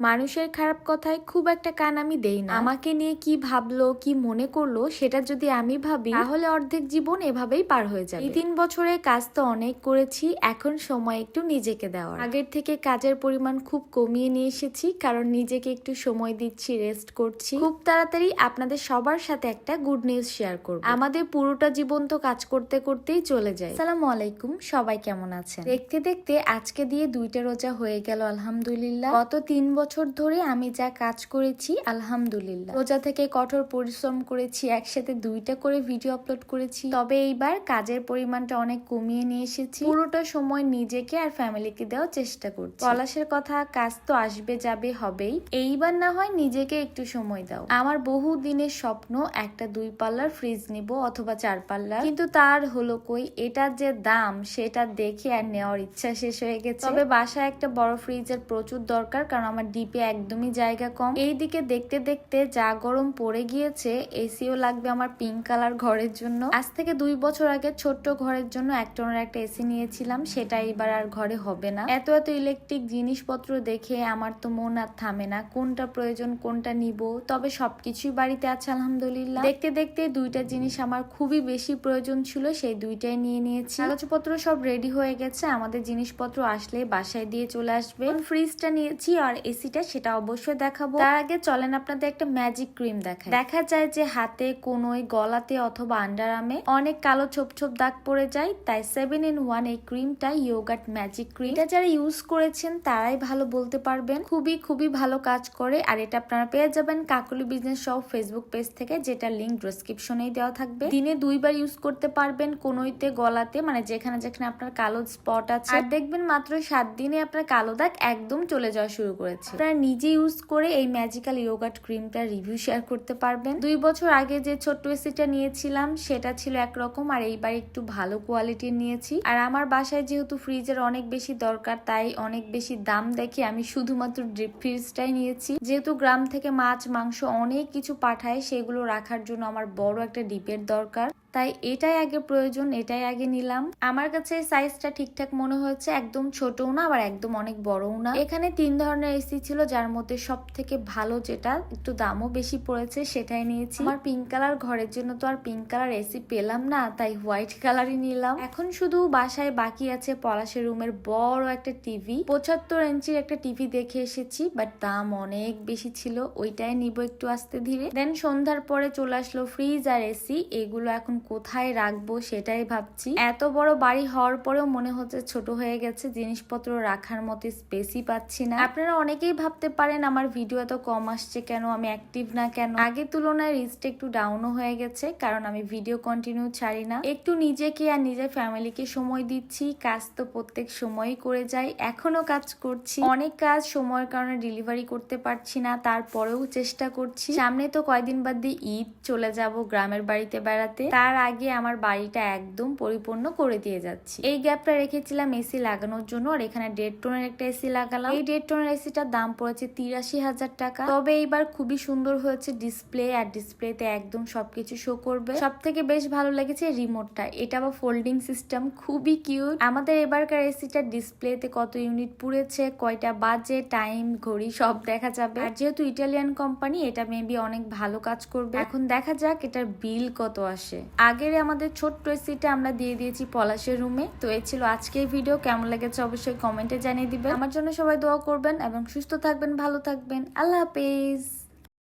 মানুষের খারাপ কথায় খুব একটা কান আমি দেই না। আমাকে নিয়ে কি ভাবলো, কি মনে করল, সেটা যদি আমি ভাবি, তাহলে অর্ধেক জীবন এভাবেই পার হয়ে যাবে। এই তিন বছরে কাজ তো অনেক করেছি, এখন সময় একটু নিজেকে দেওয়ার। আগের থেকে কাজের পরিমাণ খুব কমিয়ে নিয়ে এসেছি, কারণ নিজেকে একটু সময় দিচ্ছি রেস্ট করছি। খুব তাড়াতাড়ি আপনাদের সবার সাথে একটা গুড নিউজ শেয়ার করব। আমাদের পুরোটা জীবন তো কাজ করতে করতেই চলে যায়। সালামু আলাইকুম, সবাই কেমন আছেন? দেখতে দেখতে আজকে দিয়ে দুইটা রোজা হয়ে গেল, আলহামদুলিল্লাহ। গত তিন বছর ধরে আমি যা কাজ করেছি, আলহামদুলিল্লাহ। রোজা থেকে কঠোর পরিশ্রম করেছি, একসাথে দুইটা করে ভিডিও আপলোড করেছি। তবে এইবার কাজের পরিমাণটা অনেক কমিয়ে নিয়ে এসেছি। পুরোটা সময় নিজেকে আর ফ্যামিলিকে দেওয়ার চেষ্টা করছি। পলাশের কথা, কাজ তো আসবে যাবে হবেই। এইবার না হয় নিজেকে একটু সময় দাও। আমার বহু দিনের স্বপ্ন, একটা দুই পাল্লার ফ্রিজ নিব অথবা চার পাল্লার। কিন্তু তার হলো কই এটার যে দাম, সেটা দেখে আর নেওয়ার ইচ্ছা শেষ হয়ে গেছে। তবে বাসায় একটা বড় ফ্রিজের প্রচুর দরকার, কারণ আমার ডিপে একদমই জায়গা কম। এইদিকে দেখতে দেখতে যা গরম পড়ে গিয়েছে, এসিও লাগবে আমার পিঙ্ক কালার ঘরের জন্য। আজ থেকে দুই বছর আগে ছোট্ট ঘরের জন্য এক টনের একটা এসি নিয়েছিলাম, সেটা এবার আর ঘরে হবে না। এত এত ইলেকট্রিক জিনিসপত্র দেখে আমার তো মন আর থামে না, কোনটা প্রয়োজন, কোনটা নিব? তবে সবকিছুই বাড়িতে আছে, আলহামদুলিল্লাহ। দেখতে দেখতে দুইটা জিনিস আমার খুবই বেশি প্রয়োজন ছিল, সেই দুইটাই নিয়ে নিয়েছি। কাগজপত্র সব রেডি হয়ে গেছে, আমাদের জিনিসপত্র আসলে বাসায় দিয়ে চলে আসবে। ফ্রিজটা নিয়েছি আর এসিটা সেটা অবশ্যই দেখাবো। তার আগে চলেন আপনাদের একটা ম্যাজিক ক্রিম দেখায় দেখা যায় যে হাতে, কোনোই, গলাতে অথবা আন্ডার আমে অনেক কালো ছোপ ছোপ দাগ পড়ে যায়, তাই সেভেন ইন ওয়ান এই ক্রিমটা ইয়োগাট ম্যাজিক ক্রিম এটা যারা ইউজ করেছেন, তারাই ভালো বলতে পারবেন। খুবই খুবই ভালো কাজ করে। আর এটা আপনারা পেয়ে যাবেন কাকুলি বিজনেস সব ফেসবুক পেজ থেকে, যেটা লিঙ্ক ডেসক্রিপশনেই দেওয়া থাকবে। দিনে দুইবার ইউজ করতে পারবেন কোনোইতে, গলাতে মানে যেখানে যেখানে আপনার কালো স্পট আছে। আর দেখবেন মাত্র সাত দিনে আপনার কালো দাগ একদম চলে যাওয়া শুরু করেছে। আপনারা নিজে ইউজ করে এই ম্যাজিক্যাল ইয়োগাট ক্রিমটার রিভিউ শেয়ার করতে পারবেন। দুই বছর আগে যে ছোট্ট এসিটা নিয়েছিলাম, সেটা ছিল একরকম, আর এইবার একটু ভালো কোয়ালিটির নিয়েছি। আর আমার বাসায় যেহেতু ফ্রিজের অনেক বেশি দরকার, তাই অনেক বেশি দাম দেখে আমি শুধুমাত্র ড্রিপ ফ্রিজটাই নিয়েছি। যেহেতু গ্রাম থেকে মাছ, মাংস অনেক কিছু পাঠায়, সেগুলো রাখার জন্য আমার বড় একটা ডিপের দরকার। তাই এটাই আগে প্রয়োজন, এটাই আগে নিলাম। আমার কাছে সাইজটা ঠিকঠাক মনে হয়েছে, একদম ছোটও না, আবার একদম অনেক বড়ও না। এখানে তিন ধরনের এসি ছিল, যার মধ্যে সব থেকে ভালো যেটা, একটু দামও বেশি পড়েছে, সেটাই নিয়েছি। আমার পিঙ্ক কালার ঘরের জন্য তো আর পিঙ্ক কালার এসি পেলাম না, তাই হোয়াইট কালারই নিলাম। এখন শুধু বাসায় বাকি আছে পলাশের রুমের বড় একটা টিভি পঁচাত্তর ইঞ্চির একটা টিভি দেখে এসেছি বাট দাম অনেক বেশি ছিল, ওইটাই নিব একটু আস্তে ধীরে। দেন সন্ধ্যার পরে চলে আসলো ফ্রিজ আর এসি এগুলো এখন কোথায় রাখব সেটাই ভাবছি। এত বড় বাড়ি হওয়ার পরেও মনে হচ্ছে ছোট হয়ে গেছে, জিনিসপত্র রাখার মতো স্পেসই পাচ্ছি না। আপনারা অনেকেই ভাবতে পারেন আমার ভিডিও এত কম আসছে কেন, আমি অ্যাক্টিভ না কেন? আগের তুলনায় রিস্ট একটু ডাউনও হয়ে গেছে, কারণ আমি ভিডিও কন্টিনিউ ছাড়ি না। একটু নিজেকে আর নিজের ফ্যামিলিকে সময় দিচ্ছি, কাজ তো প্রত্যেক সময়ই করে যাই এখনও কাজ করছি। অনেক কাজ সময়ের কারণে ডেলিভারি করতে পারছি না, তারপরেও চেষ্টা করছি। সামনে তো কয়দিন বাদ দিয়ে ঈদ, চলে যাব গ্রামের বাড়িতে বেড়াতে। তার আগে আমার বাড়িটা একদম পরিপূর্ণ করে দিয়ে যাচ্ছি। এই গ্যাপটা রেখেছিলাম এসি লাগানোর জন্য আর এখানে দেড় টোনের একটা এসি লাগালাম। এই দেড় টোনের এসিটার দাম পড়েছে তিরাশি হাজার টাকা। তবে এইবার খুবই সুন্দর হয়েছে ডিসপ্লে আর ডিসপ্লেতে একদম সবকিছু শো করবে। সব থেকে বেশ ভালো লেগেছে রিমোটটা। এটা বা ফোল্ডিং সিস্টেম খুবই কিউট। আমাদের এবারকার এসিটার ডিসপ্লেতে কত ইউনিট পুড়েছে, কয়টা বাজে, টাইম, ঘড়ি সব দেখা যাবে। আর যেহেতু ইটালিয়ান কোম্পানি, এটা মেবি অনেক ভালো কাজ করবে। এখন দেখা যাক এটার বিল কত আসে। আগের আমাদের ছোট্ট এসিটা আমরা দিয়ে দিয়েছি পলাশের রুমে। তো এ ছিল আজকের ভিডিও কেমন লেগেছে অবশ্যই কমেন্টে জানিয়ে দিবেন। আমার জন্য সবাই দোয়া করবেন এবং সুস্থ থাকবেন, ভালো থাকবেন। আল্লাহ হাফেজ।